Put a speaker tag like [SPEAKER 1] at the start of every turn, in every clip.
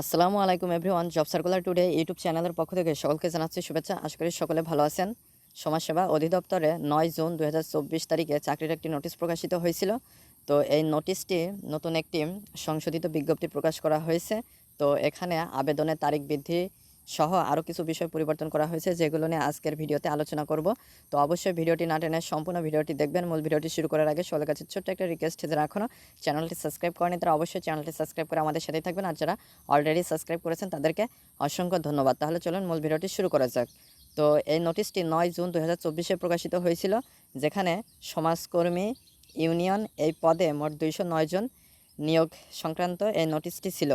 [SPEAKER 1] আসসালামু আলাইকুম everyone, job circular today YouTube চ্যানেলের পক্ষ থেকে সকলকে জানাচ্ছি শুভেচ্ছা। আশা করি সকলে ভালো আছেন। সমাজসেবা অধিদপ্তরে নয় জুন দু হাজার চব্বিশ তারিখে চাকরির একটি নোটিশ প্রকাশিত হয়েছিল। তো এই নোটিশটি নতুন একটি সংশোধিত বিজ্ঞপ্তি প্রকাশ করা হয়েছে। তো এখানে আবেদনের তারিখ বৃদ্ধি সহ আরও কিছু বিষয় পরিবর্তন করা হয়েছে যেগুলো নিয়ে আজকের ভিডিওতে আলোচনা করব। তো অবশ্যই ভিডিওটি না টেনে সম্পূর্ণ ভিডিওটি দেখবেন। মূল ভিডিওটি শুরু করার আগে সকলের কাছে ছোট্ট একটা রিকোয়েস্ট যারা এখনও চ্যানেলটি সাবস্ক্রাইব করেনি তারা অবশ্যই চ্যানেলটি সাবস্ক্রাইব করে আমাদের সাথেই থাকবেন। আর যারা অলরেডি সাবস্ক্রাইব করেছেন, তাদেরকে অসংখ্য ধন্যবাদ। তাহলে চলুন মূল ভিডিওটি শুরু করা যাক। তো এই নোটিশটি নয় জুন দু হাজার প্রকাশিত হয়েছিল, যেখানে সমাজকর্মী ইউনিয়ন এই পদে মোট দুইশো নয় জন নিয়োগ সংক্রান্ত এই নোটিশটি ছিল।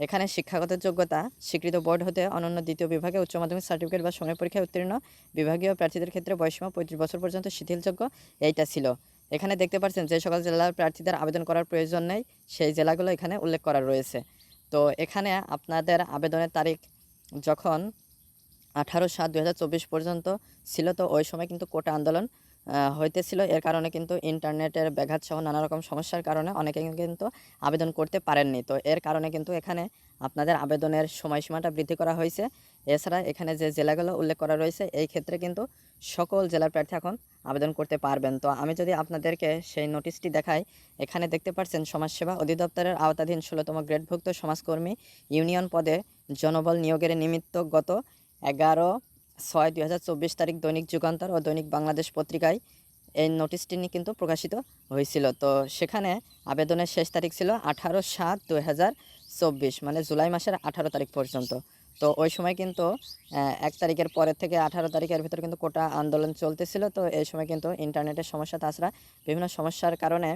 [SPEAKER 1] এখানে শিক্ষাগত যোগ্যতা, স্বীকৃত বোর্ড হতে অনন্য দ্বিতীয় বিভাগে উচ্চ মাধ্যমিক সার্টিফিকেট বা সময় পরীক্ষায় উত্তীর্ণ, বিভাগীয় প্রার্থীদের ক্ষেত্রে বয়সীমা পঁয়ত্রিশ বছর পর্যন্ত শিথিলযোগ্য, এইটা ছিল। এখানে দেখতে পাচ্ছেন যে সকল জেলার প্রার্থীদের আবেদন করার প্রয়োজন নেই, সেই জেলাগুলো এখানে উল্লেখ করা রয়েছে। তো এখানে আপনাদের আবেদনের তারিখ যখন আঠারো সাত দু পর্যন্ত ছিল, তো ওই সময় কিন্তু কোটা আন্দোলন হইতেছিল। এর কারণে কিন্তু ইন্টারনেটের ব্যাঘাত সহ নানা রকম সমস্যার কারণে অনেকে কিন্তু আবেদন করতে পারেননি। তো এর কারণে কিন্তু এখানে আপনাদের আবেদনের সময়সীমাটা বৃদ্ধি করা হয়েছে। এছাড়া এখানে যে জেলাগুলো উল্লেখ করা রয়েছে, এই ক্ষেত্রে কিন্তু সকল জেলার প্রার্থী এখন আবেদন করতে পারবেন। তো আমি যদি আপনাদেরকে সেই নোটিশটি দেখাই, এখানে দেখতে পাচ্ছেন সমাজসেবা অধিদপ্তরের আওতাধীন ষোলোতম গ্রেডভুক্ত সমাজকর্মী ইউনিয়ন পদে জনবল নিয়োগের নিমিত্ত গত এগারো ছয় দুই তারিখ দৈনিক যুগান্তর ও দৈনিক বাংলাদেশ পত্রিকায় এই নোটিশটি নিয়ে কিন্তু প্রকাশিত হয়েছিল। তো সেখানে আবেদনের শেষ তারিখ ছিল আঠারো সাত দুই মানে জুলাই মাসের আঠারো তারিখ পর্যন্ত। তো ওই সময় কিন্তু এক তারিখের পরের থেকে আঠারো তারিখের ভিতর কিন্তু কোটা আন্দোলন চলতেছিল। তো এই সময় কিন্তু ইন্টারনেটের সমস্যা, তাছাড়া বিভিন্ন সমস্যার কারণে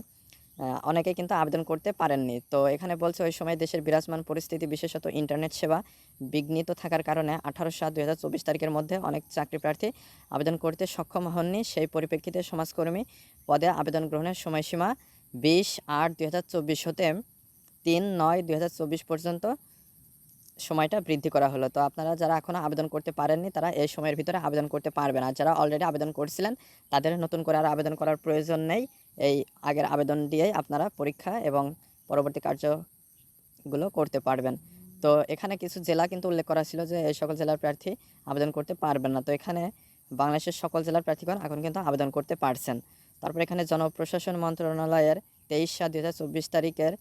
[SPEAKER 1] অনেকে কিন্তু আবেদন করতে পারেননি। তো এখানে বলছে, ওই সময় দেশের বিরাজমান পরিস্থিতি, বিশেষত ইন্টারনেট সেবা বিঘ্নিত থাকার কারণে আঠারো সাত চব্বিশ তারিখের মধ্যে অনেক চাকরি প্রার্থী আবেদন করতে সক্ষম হননি। সেই পরিপ্রেক্ষিতে সমাজকর্মী পদে আবেদন গ্রহণের সময়সীমা বিশ আট চব্বিশ হতে তিন নয় চব্বিশ পর্যন্ত সময়টা বৃদ্ধি করা হলো। তো আপনারা যারা এখনও আবেদন করতে পারেননি, তারা এই সময়ের ভিতরে আবেদন করতে পারবেন আর যারা অলরেডি আবেদন করছিলেন, তাদের নতুন করে আর আবেদন করার প্রয়োজন নেই। এই আগের আবেদন দিয়েই আপনারা পরীক্ষা এবং পরবর্তী কার্যগুলো করতে পারবেন। তো এখানে কিছু জেলা কিন্তু উল্লেখ করা ছিল যে, এই সকল জেলার প্রার্থী আবেদন করতে পারবেন না। তো এখানে বাংলাদেশের সকল জেলার প্রার্থীগণ এখন কিন্তু আবেদন করতে পারছেন। তারপর এখানে জনপ্রশাসন মন্ত্রণালয়ের তেইশ সাত দু তারিখের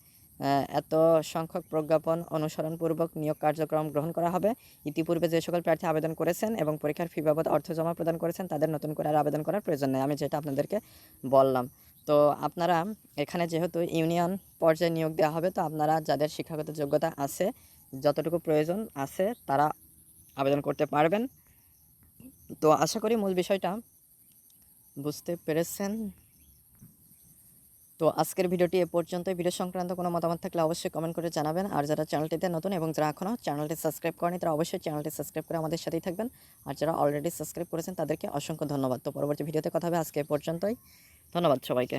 [SPEAKER 1] এত সংখ্যক প্রজ্ঞাপন অনুসরণপূর্বক নিয়োগ কার্যক্রম গ্রহণ করা হবে। ইতিপূর্বে যে সকল প্রার্থী আবেদন করেছেন এবং পরীক্ষার ফি বাবদ অর্থ জমা প্রদান করেছেন, তাদের নতুন করে আর আবেদন করার প্রয়োজন নেই। আমি যেটা আপনাদেরকে বললাম। তো আপনারা এখানে যেহেতু ইউনিয়ন পর্যায়ে নিয়োগ দেওয়া হবে, তো আপনারা যাদের শিক্ষাগত যোগ্যতা আছে, যতটুকু প্রয়োজন আছে, তারা আবেদন করতে পারবেন। তো আশা করি মূল বিষয়টা বুঝতে পেরেছেন। তো আজকের ভিডিওটি এ পর্যন্ত ভিডিও সংক্রান্ত কোনো মতামত থাকলে অবশ্যই কমেন্ট করে জানাবেন। আর যারা চ্যানেলটিতে নতুন এবং যারা এখনও চ্যানেলটি সাবস্ক্রাইব করেনি, তারা অবশ্যই চ্যানেলটি সাবস্ক্রাইব করে আমাদের সাথেই থাকবেন। আর যারা অলরেডি সাবস্ক্রাইব করেছেন, তাদেরকে অসংখ্য ধন্যবাদ। তো পরবর্তী ভিডিওতে কথা হবে আজকে এ পর্যন্তই। ধন্যবাদ সবাইকে।